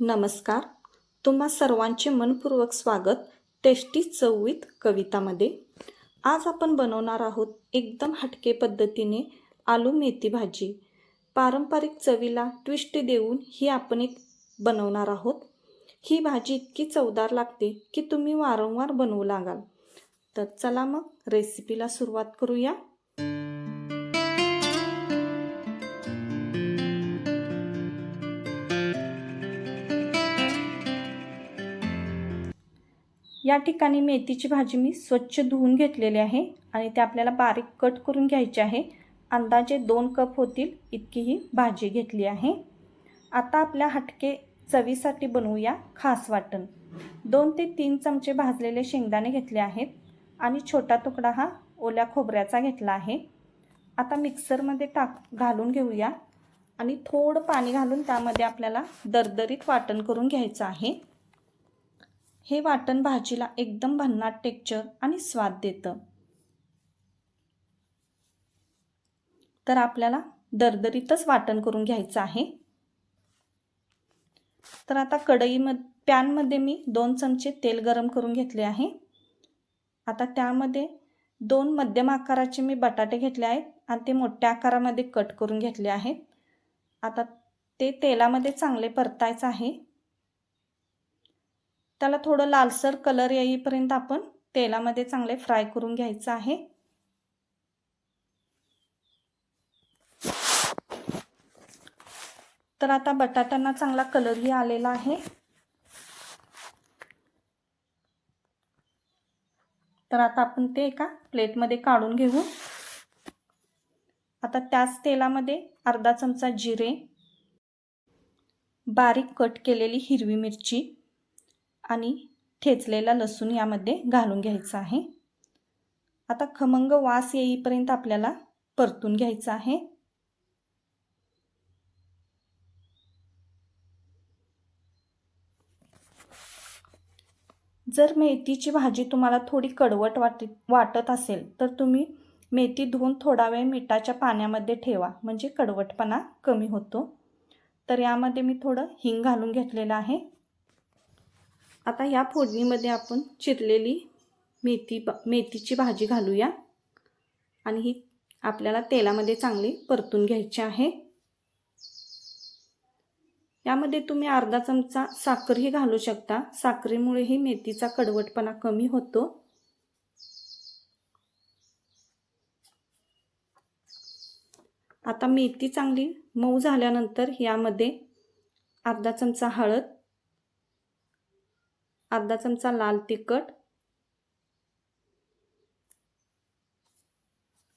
नमस्कार. तुम्हा सर्वांचे मनपूर्वक स्वागत टेस्टी चवीत कवितामध्ये. आज आपण बनवणार आहोत एकदम हटके पद्धतीने आलू मेथी भाजी. पारंपरिक चवीला ट्विस्ट देऊन ही आपण एक बनवणार आहोत. ही भाजी इतकी चवदार लागते की तुम्ही वारंवार बनवू लागाल. तर चला मग रेसिपीला सुरुवात करूया. या ठिकाणी मेथीची भाजी मी स्वच्छ धुवून घेतलेली आहे आणि ते आपल्याला बारीक कट करून घ्यायची आहे. अंदाजे दोन कप होतील इतकी ही भाजी घेतली आहे. आता आपल्या हटके चवीसाठी बनवूया खास वाटण. दोन ते तीन चमचे भाजलेले शेंगदाणे घेतले आहेत आणि छोटा तुकडा हा ओल्या खोबऱ्याचा घेतला आहे. आता मिक्सरमध्ये टाक घालून घेऊया आणि थोडं पाणी घालून त्यामध्ये आपल्याला दरदरीत वाटण करून घ्यायचं आहे. हे वाटण भाजीला एकदम भन्नाट टेक्चर आणि स्वाद देतं. तर आपल्याला दरदरीतच वाटण करून घ्यायचं आहे. तर आता कढईमध्ये पॅनमध्ये मी दोन चमचे तेल गरम करून घेतले आहे. आता त्यामध्ये दोन मध्यम आकाराचे मी बटाटे घेतले आहेत आणि ते मोठ्या आकारामध्ये कट करून घेतले आहेत. आता ते तेलामध्ये चांगले परतायचं आहे. त्याला थोडं लालसर कलर येईपर्यंत आपण तेलामध्ये चांगले फ्राय करून घ्यायचं आहे. तर आता बटाट्यांना चांगला कलरही आलेला आहे. तर आता आपण ते एका प्लेटमध्ये काढून घेऊ. आता त्याच तेलामध्ये अर्धा चमचा जिरे बारीक कट केलेली हिरवी मिरची आणि ठेचलेला लसूण यामध्ये घालून घ्यायचा आहे. आता खमंग वास येईपर्यंत आपल्याला परतून घ्यायचं आहे. जर मेथीची भाजी तुम्हाला थोडी कडवट वाट वाटत असेल तर तुम्ही मेथी धुवून थोडा वेळ मिठाच्या पाण्यामध्ये ठेवा म्हणजे कडवटपणा कमी होतो. तर यामध्ये मी थोडं हिंग घालून घेतलेलं आहे. आता ह्या फोडणीमध्ये आपण चिरलेली मेथी मेथीची भाजी घालूया. आणि ही आपल्याला तेलामध्ये चांगली परतून घ्यायची आहे. यामध्ये तुम्ही अर्धा चमचा साखरही घालू शकता. साखरेमुळेही मेथीचा कडवटपणा कमी होतो. आता मेथी चांगली मऊ झाल्यानंतर यामध्ये अर्धा चमचा हळद अर्धा चमचा लाल तिखट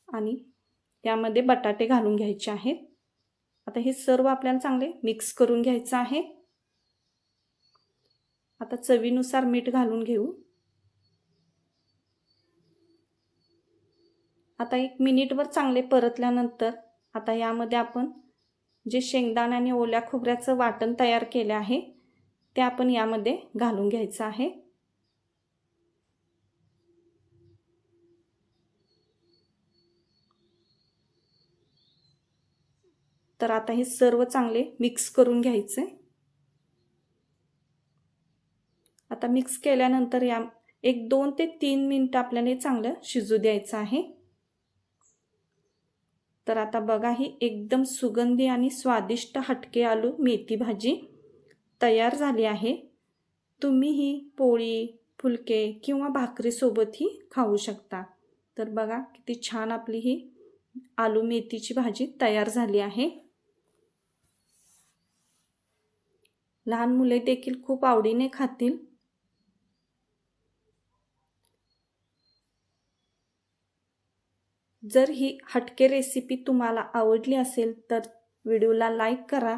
आणि यामध्ये बटाटे घालून घ्यायचे आहेत. आता हे सर्व आपल्याला चांगले मिक्स करून घ्यायचं आहे. आता चवीनुसार मीठ घालून घेऊ. आता एक मिनिटवर चांगले परतल्यानंतर आता यामध्ये आपण जे शेंगदाण्याने आणि ओल्या खोबऱ्याचं वाटण तयार केले आहे ते आपण यामध्ये घालून घ्यायचं आहे. तर आता हे सर्व चांगले मिक्स करून घ्यायचे. आता मिक्स केल्यानंतर या एक दोन ते तीन मिनटं आपल्याला हे चांगलं शिजू द्यायचं आहे. तर आता बघा ही एकदम सुगंधी आणि स्वादिष्ट हटके आलू मेथी भाजी. तयार झाली आहे. तुम्ही ही पोळी फुलके किंवा भाकरीसोबतही खाऊ शकता. तर बघा किती छान आपली ही आलू मेथीची भाजी तयार झाली आहे. लहान मुले देखील खूप आवडीने खातील. जर ही हटके रेसिपी तुम्हाला आवडली असेल तर व्हिडिओला लाईक करा.